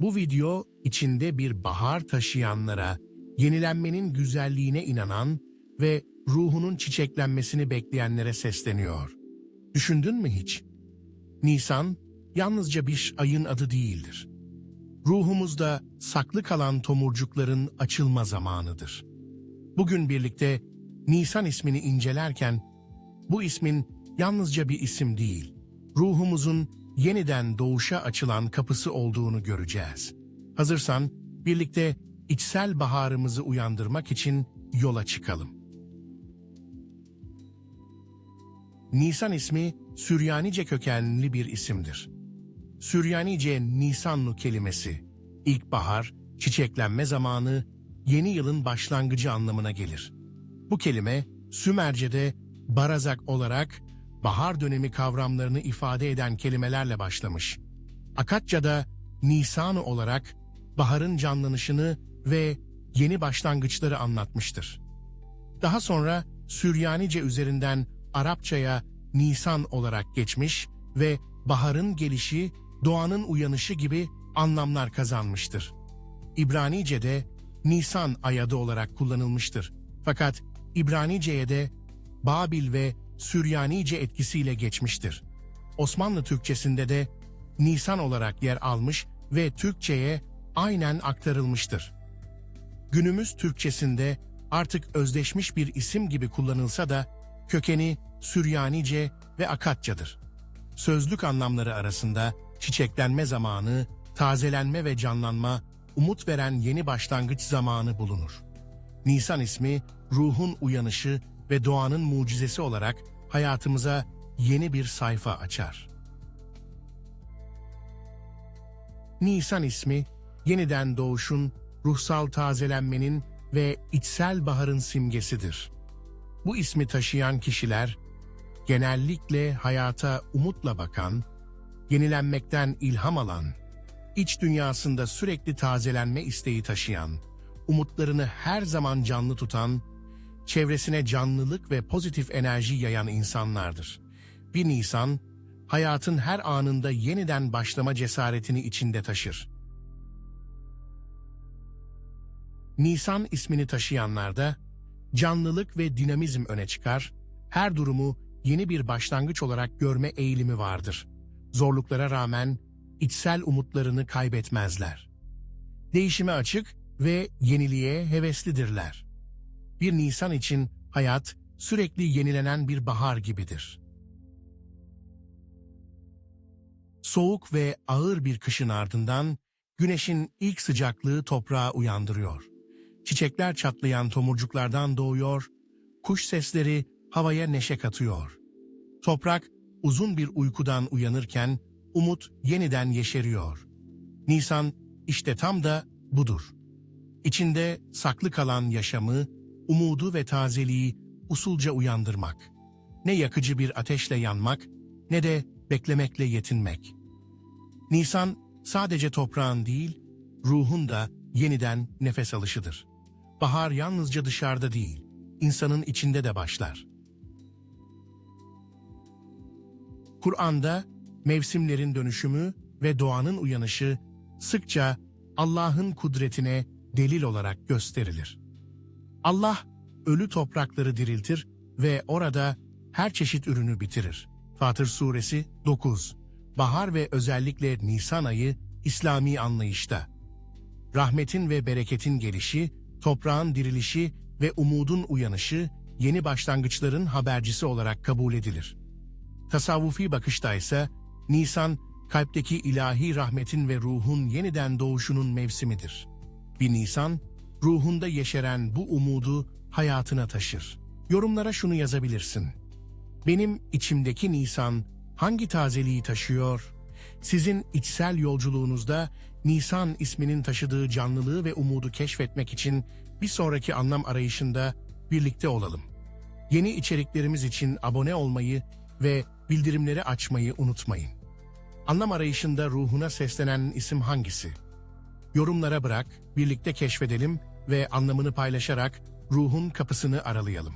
Bu video içinde bir bahar taşıyanlara, yenilenmenin güzelliğine inanan ve ruhunun çiçeklenmesini bekleyenlere sesleniyor. Düşündün mü hiç? Nisan yalnızca bir ayın adı değildir. Ruhumuzda saklı kalan tomurcukların açılma zamanıdır. Bugün birlikte Nisan ismini incelerken bu ismin yalnızca bir isim değil, ruhumuzun yeniden doğuşa açılan kapısı olduğunu göreceğiz. Hazırsan birlikte içsel baharımızı uyandırmak için yola çıkalım. Nisan ismi Süryanice kökenli bir isimdir. Süryanice Nisanlu kelimesi, ilkbahar, çiçeklenme zamanı, yeni yılın başlangıcı anlamına gelir. Bu kelime Sümerce'de barazak olarak bahar dönemi kavramlarını ifade eden kelimelerle başlamış. Akatça'da Nisan olarak baharın canlanışını ve yeni başlangıçları anlatmıştır. Daha sonra Süryanice üzerinden Arapçaya Nisan olarak geçmiş ve baharın gelişi, doğanın uyanışı gibi anlamlar kazanmıştır. İbranice'de Nisan ayadı olarak kullanılmıştır. Fakat İbranice'ye de Babil ve Süryanice etkisiyle geçmiştir. Osmanlı Türkçesinde de Nisan olarak yer almış ve Türkçe'ye aynen aktarılmıştır. Günümüz Türkçesinde artık özdeşmiş bir isim gibi kullanılsa da kökeni Süryanice ve Akatçadır. Sözlük anlamları arasında çiçeklenme zamanı, tazelenme ve canlanma, umut veren yeni başlangıç zamanı bulunur. Nisan ismi ruhun uyanışı ve doğanın mucizesi olarak hayatımıza yeni bir sayfa açar. Nisan ismi yeniden doğuşun, ruhsal tazelenmenin ve içsel baharın simgesidir. Bu ismi taşıyan kişiler genellikle hayata umutla bakan, yenilenmekten ilham alan, iç dünyasında sürekli tazelenme isteği taşıyan, umutlarını her zaman canlı tutan, çevresine canlılık ve pozitif enerji yayan insanlardır. Bir Nisan, hayatın her anında yeniden başlama cesaretini içinde taşır. Nisan ismini taşıyanlarda canlılık ve dinamizm öne çıkar, her durumu yeni bir başlangıç olarak görme eğilimi vardır. Zorluklara rağmen içsel umutlarını kaybetmezler. Değişime açık ve yeniliğe heveslidirler. Bir Nisan için hayat sürekli yenilenen bir bahar gibidir. Soğuk ve ağır bir kışın ardından güneşin ilk sıcaklığı toprağı uyandırıyor. Çiçekler çatlayan tomurcuklardan doğuyor, kuş sesleri havaya neşe katıyor. Toprak uzun bir uykudan uyanırken umut yeniden yeşeriyor. Nisan işte tam da budur. İçinde saklı kalan yaşamı, umudu ve tazeliği usulca uyandırmak. Ne yakıcı bir ateşle yanmak, ne de beklemekle yetinmek. Nisan sadece toprağın değil, ruhun da yeniden nefes alışıdır. Bahar yalnızca dışarıda değil, insanın içinde de başlar. Kur'an'da mevsimlerin dönüşümü ve doğanın uyanışı sıkça Allah'ın kudretine delil olarak gösterilir. Allah ölü toprakları diriltir ve orada her çeşit ürünü bitirir. Fatır Suresi 9 Bahar ve özellikle Nisan ayı İslami anlayışta. Rahmetin ve bereketin gelişi, toprağın dirilişi ve umudun uyanışı yeni başlangıçların habercisi olarak kabul edilir. Tasavvufi bakışta ise Nisan kalpteki ilahi rahmetin ve ruhun yeniden doğuşunun mevsimidir. Bir Nisan, ruhunda yeşeren bu umudu hayatına taşır. Yorumlara şunu yazabilirsin. Benim içimdeki Nisan hangi tazeliği taşıyor? Sizin içsel yolculuğunuzda Nisan isminin taşıdığı canlılığı ve umudu keşfetmek için bir sonraki anlam arayışında birlikte olalım. Yeni içeriklerimiz için abone olmayı ve bildirimleri açmayı unutmayın. Anlam arayışında ruhuna seslenen isim hangisi? Yorumlara bırak, birlikte keşfedelim ve anlamını paylaşarak ruhun kapısını aralayalım.